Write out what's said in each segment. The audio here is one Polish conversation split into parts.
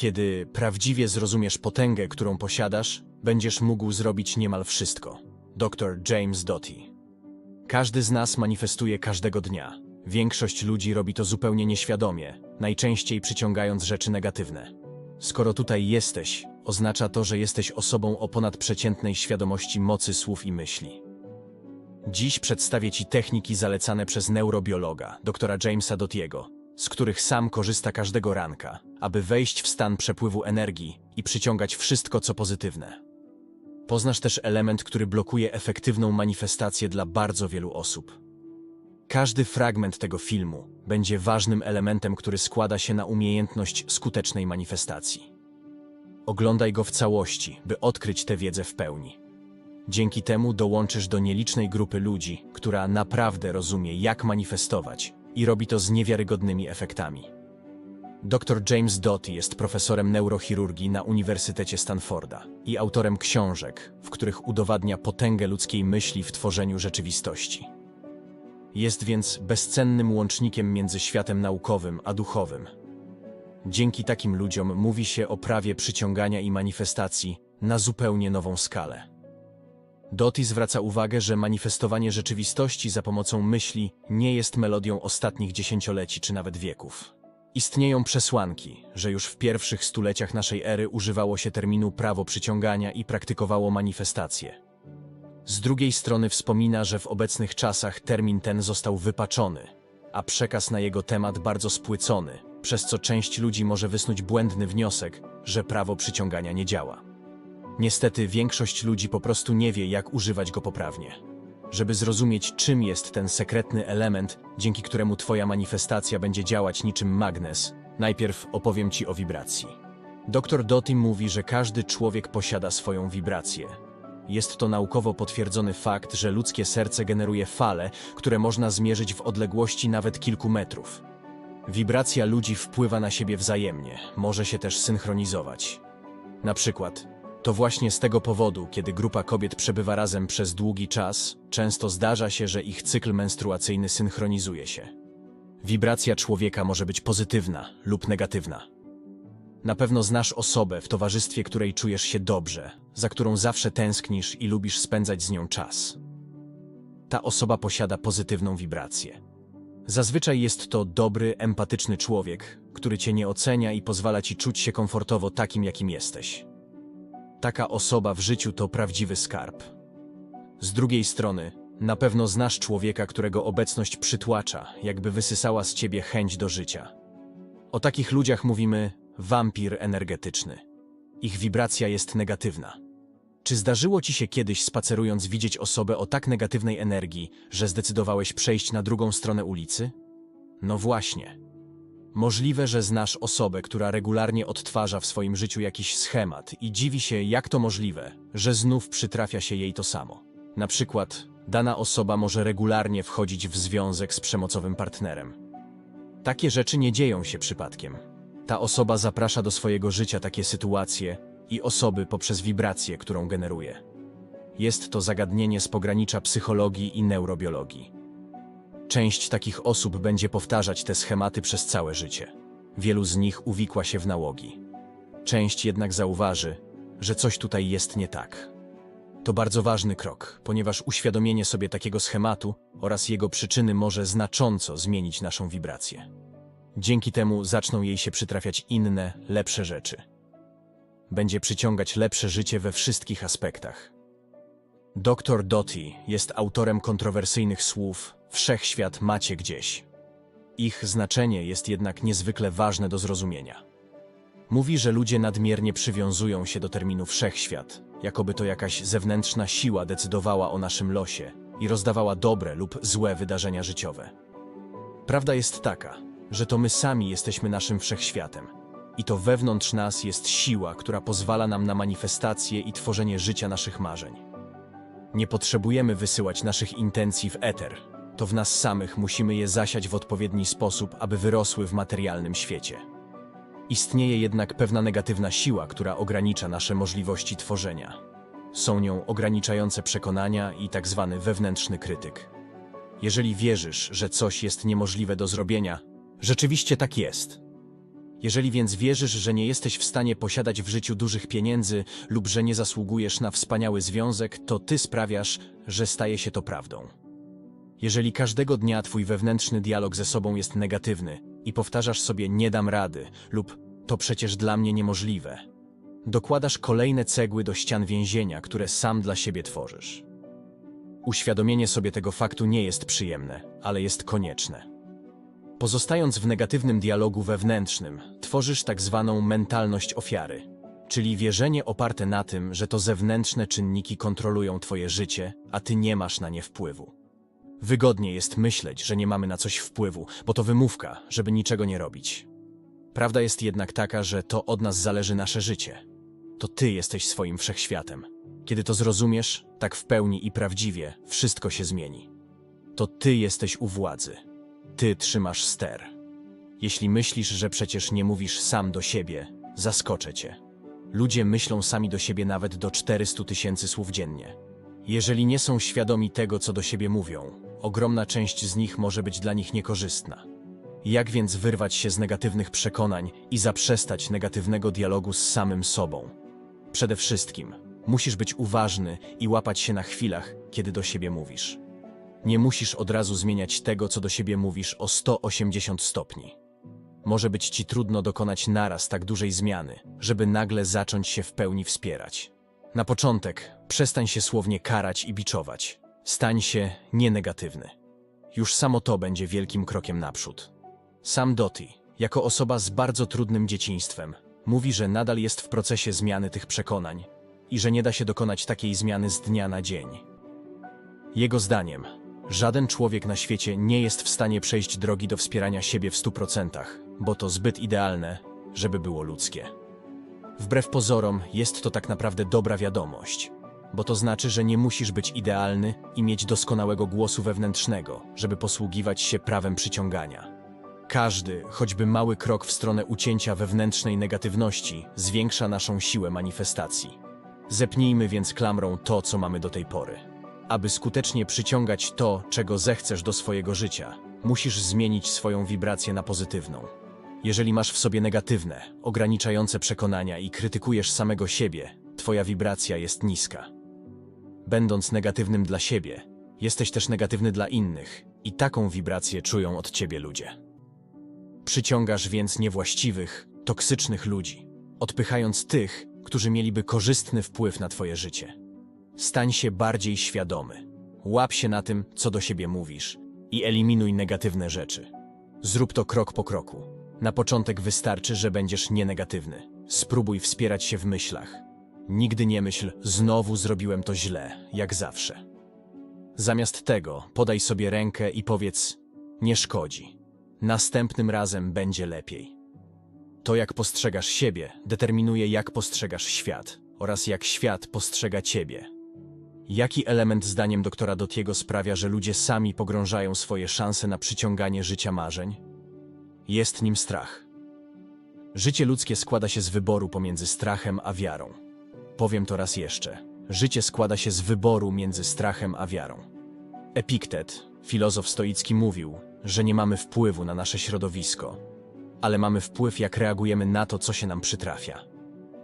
Kiedy prawdziwie zrozumiesz potęgę, którą posiadasz, będziesz mógł zrobić niemal wszystko. Dr James Doty. Każdy z nas manifestuje każdego dnia. Większość ludzi robi to zupełnie nieświadomie, najczęściej przyciągając rzeczy negatywne. Skoro tutaj jesteś, oznacza to, że jesteś osobą o ponadprzeciętnej świadomości mocy słów i myśli. Dziś przedstawię Ci techniki zalecane przez neurobiologa, doktora Jamesa Dotiego, z których sam korzysta każdego ranka, aby wejść w stan przepływu energii i przyciągać wszystko, co pozytywne. Poznasz też element, który blokuje efektywną manifestację dla bardzo wielu osób. Każdy fragment tego filmu będzie ważnym elementem, który składa się na umiejętność skutecznej manifestacji. Oglądaj go w całości, by odkryć tę wiedzę w pełni. Dzięki temu dołączysz do nielicznej grupy ludzi, która naprawdę rozumie, jak manifestować i robi to z niewiarygodnymi efektami. Dr James Doty jest profesorem neurochirurgii na Uniwersytecie Stanforda i autorem książek, w których udowadnia potęgę ludzkiej myśli w tworzeniu rzeczywistości. Jest więc bezcennym łącznikiem między światem naukowym a duchowym. Dzięki takim ludziom mówi się o prawie przyciągania i manifestacji na zupełnie nową skalę. Doty zwraca uwagę, że manifestowanie rzeczywistości za pomocą myśli nie jest melodią ostatnich dziesięcioleci czy nawet wieków. Istnieją przesłanki, że już w pierwszych stuleciach naszej ery używało się terminu prawo przyciągania i praktykowało manifestacje. Z drugiej strony wspomina, że w obecnych czasach termin ten został wypaczony, a przekaz na jego temat bardzo spłycony, przez co część ludzi może wysnuć błędny wniosek, że prawo przyciągania nie działa. Niestety większość ludzi po prostu nie wie, jak używać go poprawnie. Żeby zrozumieć, czym jest ten sekretny element, dzięki któremu Twoja manifestacja będzie działać niczym magnes, najpierw opowiem Ci o wibracji. Dr Doty mówi, że każdy człowiek posiada swoją wibrację. Jest to naukowo potwierdzony fakt, że ludzkie serce generuje fale, które można zmierzyć w odległości nawet kilku metrów. Wibracja ludzi wpływa na siebie wzajemnie, może się też synchronizować. Na przykład, to właśnie z tego powodu, kiedy grupa kobiet przebywa razem przez długi czas, często zdarza się, że ich cykl menstruacyjny synchronizuje się. Wibracja człowieka może być pozytywna lub negatywna. Na pewno znasz osobę, w towarzystwie której czujesz się dobrze, za którą zawsze tęsknisz i lubisz spędzać z nią czas. Ta osoba posiada pozytywną wibrację. Zazwyczaj jest to dobry, empatyczny człowiek, który cię nie ocenia i pozwala ci czuć się komfortowo takim, jakim jesteś. Taka osoba w życiu to prawdziwy skarb. Z drugiej strony, na pewno znasz człowieka, którego obecność przytłacza, jakby wysysała z ciebie chęć do życia. O takich ludziach mówimy wampir energetyczny. Ich wibracja jest negatywna. Czy zdarzyło ci się kiedyś spacerując widzieć osobę o tak negatywnej energii, że zdecydowałeś przejść na drugą stronę ulicy? No właśnie. Możliwe, że znasz osobę, która regularnie odtwarza w swoim życiu jakiś schemat i dziwi się, jak to możliwe, że znów przytrafia się jej to samo. Na przykład, dana osoba może regularnie wchodzić w związek z przemocowym partnerem. Takie rzeczy nie dzieją się przypadkiem. Ta osoba zaprasza do swojego życia takie sytuacje i osoby poprzez wibrację, którą generuje. Jest to zagadnienie z pogranicza psychologii i neurobiologii. Część takich osób będzie powtarzać te schematy przez całe życie. Wielu z nich uwikła się w nałogi. Część jednak zauważy, że coś tutaj jest nie tak. To bardzo ważny krok, ponieważ uświadomienie sobie takiego schematu oraz jego przyczyny może znacząco zmienić naszą wibrację. Dzięki temu zaczną jej się przytrafiać inne, lepsze rzeczy. Będzie przyciągać lepsze życie we wszystkich aspektach. Dr Doty jest autorem kontrowersyjnych słów Wszechświat macie gdzieś. Ich znaczenie jest jednak niezwykle ważne do zrozumienia. Mówi, że ludzie nadmiernie przywiązują się do terminu wszechświat, jakoby to jakaś zewnętrzna siła decydowała o naszym losie i rozdawała dobre lub złe wydarzenia życiowe. Prawda jest taka, że to my sami jesteśmy naszym wszechświatem. I to wewnątrz nas jest siła, która pozwala nam na manifestację i tworzenie życia naszych marzeń. Nie potrzebujemy wysyłać naszych intencji w eter. To w nas samych musimy je zasiać w odpowiedni sposób, aby wyrosły w materialnym świecie. Istnieje jednak pewna negatywna siła, która ogranicza nasze możliwości tworzenia. Są nią ograniczające przekonania i tak zwany wewnętrzny krytyk. Jeżeli wierzysz, że coś jest niemożliwe do zrobienia, rzeczywiście tak jest. Jeżeli więc wierzysz, że nie jesteś w stanie posiadać w życiu dużych pieniędzy lub że nie zasługujesz na wspaniały związek, to ty sprawiasz, że staje się to prawdą. Jeżeli każdego dnia twój wewnętrzny dialog ze sobą jest negatywny i powtarzasz sobie nie dam rady lub to przecież dla mnie niemożliwe, dokładasz kolejne cegły do ścian więzienia, które sam dla siebie tworzysz. Uświadomienie sobie tego faktu nie jest przyjemne, ale jest konieczne. Pozostając w negatywnym dialogu wewnętrznym, tworzysz tak zwaną mentalność ofiary, czyli wierzenie oparte na tym, że to zewnętrzne czynniki kontrolują twoje życie, a ty nie masz na nie wpływu. Wygodnie jest myśleć, że nie mamy na coś wpływu, bo to wymówka, żeby niczego nie robić. Prawda jest jednak taka, że to od nas zależy nasze życie. To ty jesteś swoim wszechświatem. Kiedy to zrozumiesz, tak w pełni i prawdziwie, wszystko się zmieni. To ty jesteś u władzy. Ty trzymasz ster. Jeśli myślisz, że przecież nie mówisz sam do siebie, zaskoczę cię. Ludzie myślą sami do siebie nawet do 400 tysięcy słów dziennie. Jeżeli nie są świadomi tego, co do siebie mówią, ogromna część z nich może być dla nich niekorzystna. Jak więc wyrwać się z negatywnych przekonań i zaprzestać negatywnego dialogu z samym sobą? Przede wszystkim musisz być uważny i łapać się na chwilach, kiedy do siebie mówisz. Nie musisz od razu zmieniać tego, co do siebie mówisz o 180 stopni. Może być ci trudno dokonać naraz tak dużej zmiany, żeby nagle zacząć się w pełni wspierać. Na początek przestań się słownie karać i biczować. Stań się nienegatywny. Już samo to będzie wielkim krokiem naprzód. Sam Doty, jako osoba z bardzo trudnym dzieciństwem, mówi, że nadal jest w procesie zmiany tych przekonań i że nie da się dokonać takiej zmiany z dnia na dzień. Jego zdaniem, żaden człowiek na świecie nie jest w stanie przejść drogi do wspierania siebie w 100%, bo to zbyt idealne, żeby było ludzkie. Wbrew pozorom, jest to tak naprawdę dobra wiadomość, bo to znaczy, że nie musisz być idealny i mieć doskonałego głosu wewnętrznego, żeby posługiwać się prawem przyciągania. Każdy, choćby mały krok w stronę ucięcia wewnętrznej negatywności, zwiększa naszą siłę manifestacji. Zepnijmy więc klamrą to, co mamy do tej pory. Aby skutecznie przyciągać to, czego zechcesz do swojego życia, musisz zmienić swoją wibrację na pozytywną. Jeżeli masz w sobie negatywne, ograniczające przekonania i krytykujesz samego siebie, twoja wibracja jest niska. Będąc negatywnym dla siebie, jesteś też negatywny dla innych i taką wibrację czują od ciebie ludzie. Przyciągasz więc niewłaściwych, toksycznych ludzi, odpychając tych, którzy mieliby korzystny wpływ na twoje życie. Stań się bardziej świadomy. Łap się na tym, co do siebie mówisz i eliminuj negatywne rzeczy. Zrób to krok po kroku. Na początek wystarczy, że będziesz nienegatywny. Spróbuj wspierać się w myślach. Nigdy nie myśl, znowu zrobiłem to źle, jak zawsze. Zamiast tego podaj sobie rękę i powiedz: Nie szkodzi. Następnym razem będzie lepiej. To, jak postrzegasz siebie, determinuje, jak postrzegasz świat oraz jak świat postrzega ciebie. Jaki element, zdaniem doktora Dotiego, sprawia, że ludzie sami pogrążają swoje szanse na przyciąganie życia marzeń? Jest nim strach. Życie ludzkie składa się z wyboru pomiędzy strachem a wiarą. Powiem to raz jeszcze. Życie składa się z wyboru między strachem a wiarą. Epiktet, filozof stoicki, mówił, że nie mamy wpływu na nasze środowisko, ale mamy wpływ, jak reagujemy na to, co się nam przytrafia.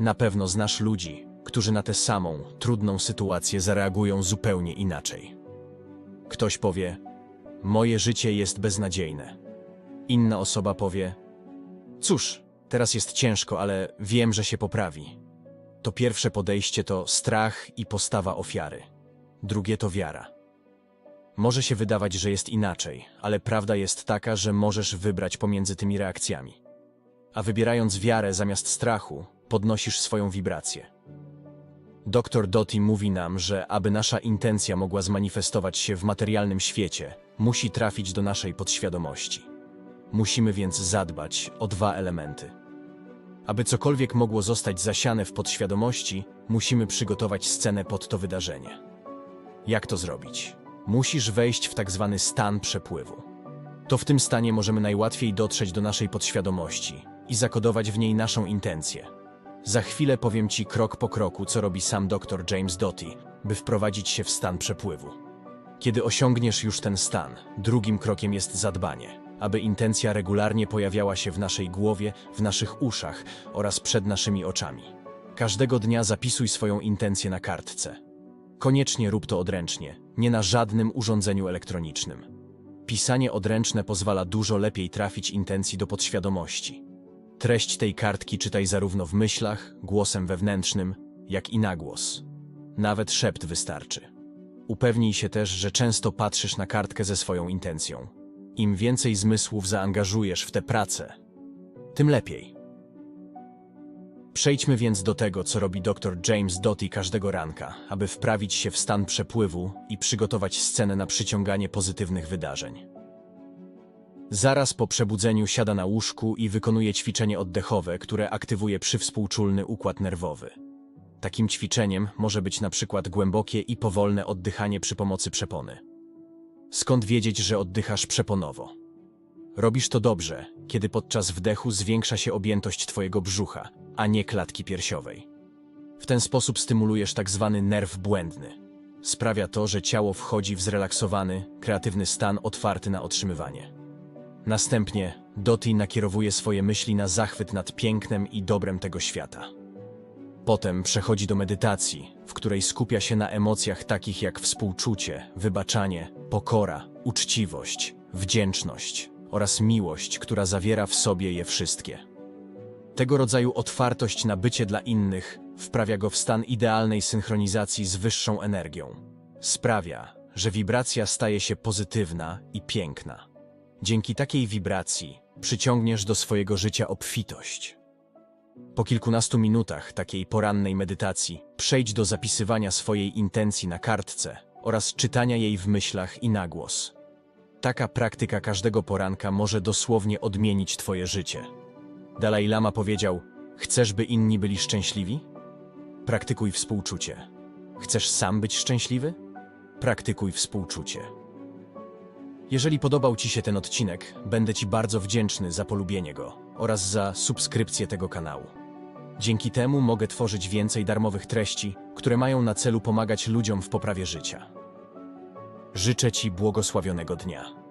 Na pewno znasz ludzi, którzy na tę samą, trudną sytuację zareagują zupełnie inaczej. Ktoś powie: Moje życie jest beznadziejne. Inna osoba powie: Cóż, teraz jest ciężko, ale wiem, że się poprawi. To pierwsze podejście to strach i postawa ofiary. Drugie to wiara. Może się wydawać, że jest inaczej, ale prawda jest taka, że możesz wybrać pomiędzy tymi reakcjami. A wybierając wiarę zamiast strachu, podnosisz swoją wibrację. Doktor Doty mówi nam, że aby nasza intencja mogła zmanifestować się w materialnym świecie, musi trafić do naszej podświadomości. Musimy więc zadbać o dwa elementy. Aby cokolwiek mogło zostać zasiane w podświadomości, musimy przygotować scenę pod to wydarzenie. Jak to zrobić? Musisz wejść w tak zwany stan przepływu. To w tym stanie możemy najłatwiej dotrzeć do naszej podświadomości i zakodować w niej naszą intencję. Za chwilę powiem Ci krok po kroku, co robi sam dr James Doty, by wprowadzić się w stan przepływu. Kiedy osiągniesz już ten stan, drugim krokiem jest zadbanie, aby intencja regularnie pojawiała się w naszej głowie, w naszych uszach oraz przed naszymi oczami. Każdego dnia zapisuj swoją intencję na kartce. Koniecznie rób to odręcznie, nie na żadnym urządzeniu elektronicznym. Pisanie odręczne pozwala dużo lepiej trafić intencji do podświadomości. Treść tej kartki czytaj zarówno w myślach, głosem wewnętrznym, jak i na głos. Nawet szept wystarczy. Upewnij się też, że często patrzysz na kartkę ze swoją intencją. Im więcej zmysłów zaangażujesz w tę pracę, tym lepiej. Przejdźmy więc do tego, co robi dr James Doty każdego ranka, aby wprawić się w stan przepływu i przygotować scenę na przyciąganie pozytywnych wydarzeń. Zaraz po przebudzeniu siada na łóżku i wykonuje ćwiczenie oddechowe, które aktywuje przywspółczulny układ nerwowy. Takim ćwiczeniem może być na przykład głębokie i powolne oddychanie przy pomocy przepony. Skąd wiedzieć, że oddychasz przeponowo? Robisz to dobrze, kiedy podczas wdechu zwiększa się objętość Twojego brzucha, a nie klatki piersiowej. W ten sposób stymulujesz tak zwany nerw błędny. Sprawia to, że ciało wchodzi w zrelaksowany, kreatywny stan otwarty na otrzymywanie. Następnie Doty nakierowuje swoje myśli na zachwyt nad pięknem i dobrem tego świata. Potem przechodzi do medytacji, w której skupia się na emocjach takich jak współczucie, wybaczanie, pokora, uczciwość, wdzięczność oraz miłość, która zawiera w sobie je wszystkie. Tego rodzaju otwartość na bycie dla innych wprawia go w stan idealnej synchronizacji z wyższą energią. Sprawia, że wibracja staje się pozytywna i piękna. Dzięki takiej wibracji przyciągniesz do swojego życia obfitość. Po kilkunastu minutach takiej porannej medytacji przejdź do zapisywania swojej intencji na kartce oraz czytania jej w myślach i na głos. Taka praktyka każdego poranka może dosłownie odmienić Twoje życie. Dalai Lama powiedział: Chcesz, by inni byli szczęśliwi? Praktykuj współczucie. Chcesz sam być szczęśliwy? Praktykuj współczucie. Jeżeli podobał Ci się ten odcinek, będę Ci bardzo wdzięczny za polubienie go oraz za subskrypcję tego kanału. Dzięki temu mogę tworzyć więcej darmowych treści, które mają na celu pomagać ludziom w poprawie życia. Życzę Ci błogosławionego dnia.